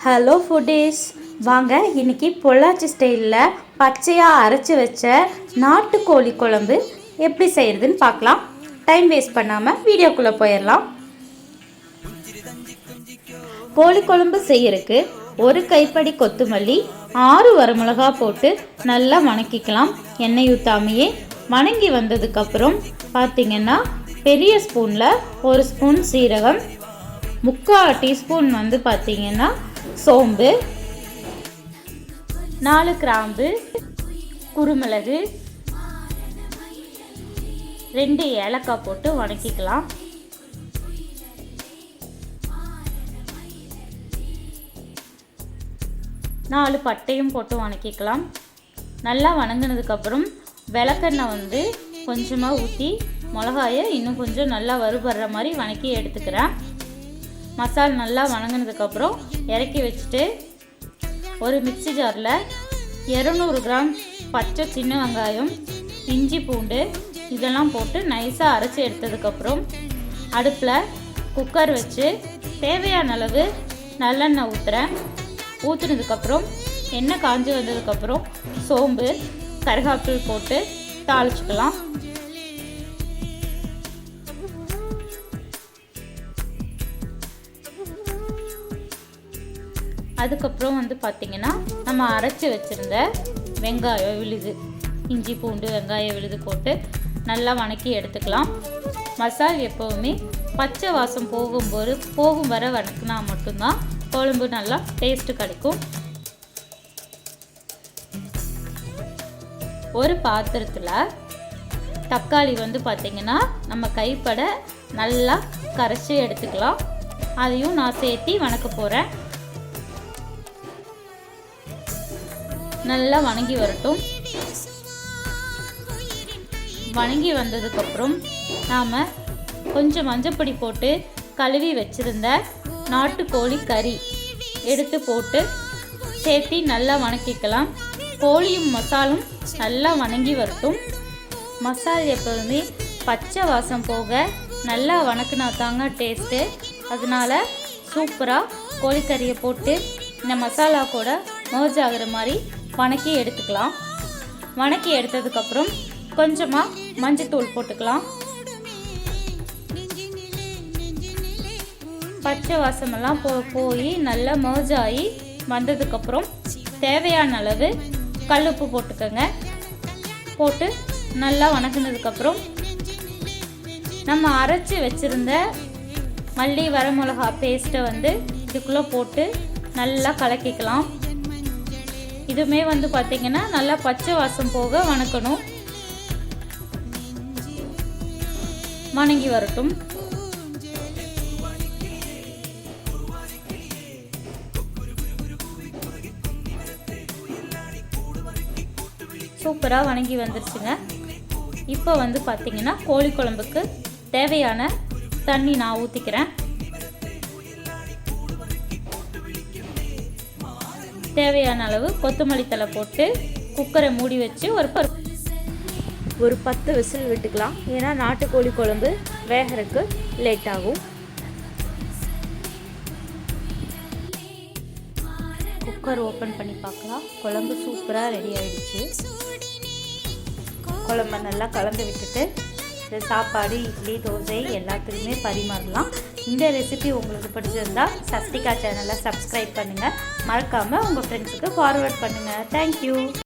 Hello foodies வாங்க இன்னைக்கு பொள்ளாச்சி ஸ்டைலில் பச்சையாக அரைச்சி வச்ச நாட்டுக்கோழி குழம்பு எப்படி செய்கிறதுன்னு பார்க்கலாம். டைம் வேஸ்ட் பண்ணாமல் வீடியோக்குள்ளே போயிடலாம் கோழி குழம்பு செய்யறதுக்கு ஒரு கைப்படி கொத்தமல்லி ஆறு வரமிளகா போட்டு நல்லா வணக்கிக்கலாம். எண்ணெய் ஊற்றாமையே வணங்கி வந்ததுக்கப்புறம் பார்த்திங்கன்னா பெரிய ஸ்பூனில் ஒரு ஸ்பூன் சீரகம் முக்கால் டீஸ்பூன் வந்து பார்த்திங்கன்னா சோம்பு நாலு கிராம்பு குருமிளகு ரெண்டு ஏலக்காய் போட்டு வணக்கிக்கலாம். நாலு பட்டையும் போட்டு வணக்கிக்கலாம். நல்லா வணங்கினதுக்கப்புறம் விளக்கெண்ணெய் வந்து கொஞ்சமாக ஊற்றி மிளகாயை இன்னும் கொஞ்சம் நல்லா வறுபடுற மாதிரி வணக்கி எடுத்துக்கிறேன். மசாலா நல்லா வணங்கினதுக்கப்புறம் இறக்கி வச்சுட்டு ஒரு மிக்சி ஜாரில் இரநூறு கிராம் பச்சை சின்ன வெங்காயம் இஞ்சி பூண்டு இதெல்லாம் போட்டு நைஸாக அரைச்சி எடுத்ததுக்கப்புறம் அடுப்பில் குக்கர் வச்சு தேவையான அளவு நல்லெண்ணெய் ஊற்றுறேன் ஊற்றுனதுக்கப்புறம் எண்ணெய் காஞ்சி வந்ததுக்கப்புறம் சோம்பு கருகாப்பில் போட்டு தாளிச்சுக்கலாம். அதுக்கப்புறம் வந்து பார்த்திங்கன்னா நம்ம அரைச்சி வச்சுருந்த வெங்காயம் விழுது. இஞ்சி பூண்டு வெங்காயம் விழுது போட்டு நல்லா வணக்கி எடுத்துக்கலாம். மசால் எப்போவுமே பச்சை வாசம் போகும்போது போகும் வர வணக்கினா மட்டும்தான் குழம்பு நல்லா டேஸ்ட்டு கிடைக்கும். ஒரு பாத்திரத்தில் தக்காளி வந்து பார்த்திங்கன்னா நம்ம கைப்பட நல்லா கரைச்சி எடுத்துக்கலாம். அதையும் நான் சேர்த்தி வணக்க போகிறேன் நல்லா வணங்கி வரட்டும். வணங்கி வந்ததுக்கப்புறம் நாம் கொஞ்சம் மஞ்சப்பொடி போட்டு கழுவி வச்சுருந்த நாட்டுக்கோழி கறி எடுத்து போட்டு சேர்த்தி நல்லா வணக்கிக்கலாம். கோழியும் மசாலும் நல்லா வணங்கி வரட்டும். மசால் எப்போதுமே பச்சை வாசம் போக நல்லா வணக்கினா தாங்க டேஸ்ட்டு அதனால சூப்பராக கோழிக்கறியை போட்டு இந்த மசாலா கூட மோஜ் ஆகிற மாதிரி வணக்கி எடுத்துக்கலாம். வணக்கி எடுத்ததுக்கப்புறம் கொஞ்சமாக மஞ்சத்தூள் போட்டுக்கலாம். பச்சை வாசமெல்லாம் போ போய் நல்லா மர்ஜ் ஆகி வந்ததுக்கப்புறம் தேவையான அளவு கல்லுப்பு போட்டுக்கோங்க. போட்டு நல்லா வணக்கினதுக்கப்புறம் நம்ம அரைச்சி வச்சுருந்த மல்லி வரமிளகா பேஸ்ட்டை வந்து இதுக்குள்ளே போட்டு நல்லா கலக்கிக்கலாம். இதுவுமே வந்து பார்த்திங்கன்னா நல்லா பச்சை வாசம் போக வணக்கணும். வணங்கி வரட்டும். சூப்பராக வணங்கி வந்துருச்சுங்க. இப்போ வந்து பார்த்திங்கன்னா கோழி குழம்புக்கு தேவையான தண்ணி நான் ஊற்றிக்கிறேன் தேவையான அளவு கொத்தமல்லி தலை போட்டு குக்கரை மூடி வச்சு ஒரு ஒரு பத்து விசில் விட்டுக்கலாம். ஏன்னா நாட்டுக்கோழி குழம்பு வேகிறதுக்கு லேட் ஆகும். குக்கர் ஓப்பன் பண்ணி பார்க்கலாம். குழம்பு சூப்பராக ரெடி ஆயிடுச்சு. குழம்ப நல்லா கலந்து விட்டுட்டு சாப்பாடு இட்லி தோசை எல்லாத்துக்குமே பரிமாறலாம். இந்த ரெசிபி உங்களுக்கு பிடிச்சிருந்தா சஸ்திகா சேனலை சப்ஸ்கிரைப் பண்ணுங்கள் மறக்காமல் உங்கள் ஃப்ரெண்ட்ஸுக்கு ஃபார்வர்ட் பண்ணுங்கள் தேங்க்யூ